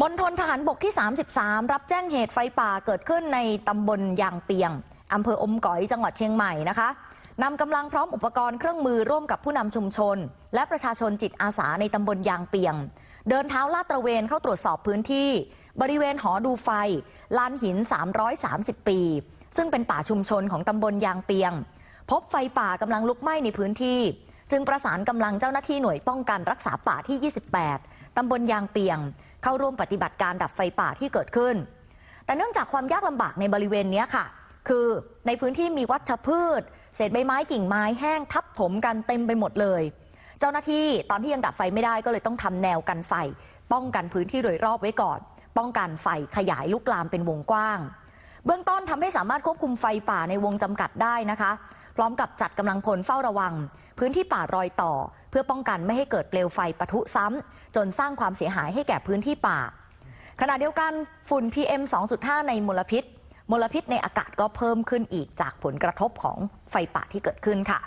มณฑลทหารบกที่ 33 รับแจ้งเหตุไฟป่าเกิดขึ้นในตำบลยางเปียงอำเภออมก๋อยจังหวัดเชียงใหม่นะคะนำกำลังพร้อมอุปกรณ์เครื่องมือร่วมกับผู้นำชุมชน และประชาชนจิตอาสาในตำบลยางเปียง เดินเท้าลาดตระเวนเข้าตรวจสอบพื้นที่ บริเวณหอดูไฟ ลานหิน 330 ปี ซึ่งเป็นป่าชุมชนของตำบลยางเปียง พบไฟป่ากำลังลุกไหม้ในพื้นที่ จึงประสานกำลังเจ้าหน้าที่หน่วยป้องกันรักษาป่าที่ 28ตำบลยางเปียง เข้าร่วมปฏิบัติการดับไฟป่าที่เกิดขึ้น แต่เนื่องจากความยากลำบากในบริเวณนี้ค่ะ คือในพื้นที่มีวัชพืช เศษใบไม้กิ่งไม้แห้งทับถมกันเต็มไปหมดเลย เจ้าหน้าที่ตอนที่ยังดับไฟไม่ได้ก็เลยต้องทำแนวกันไฟ ป้องกันพื้นที่โดยรอบไว้ก่อน ป้องกันไฟขยายลุกลามเป็นวงกว้าง เบื้องต้นทำให้สามารถควบคุมไฟป่าในวงจำกัดได้นะคะ พร้อมกับจัดกำลังพลเฝ้าระวัง พื้นที่ป่ารอยต่อ เพื่อป้องกันไม่ให้เกิดเปลวไฟปะทุซ้ำ จนสร้างความเสียหายให้แก่พื้นที่ป่า ขณะเดียวกันฝุ่น PM 2.5 ในมลพิษ มลพิษในอากาศก็เพิ่มขึ้นอีกจากผลกระทบของไฟป่าที่เกิดขึ้นค่ะ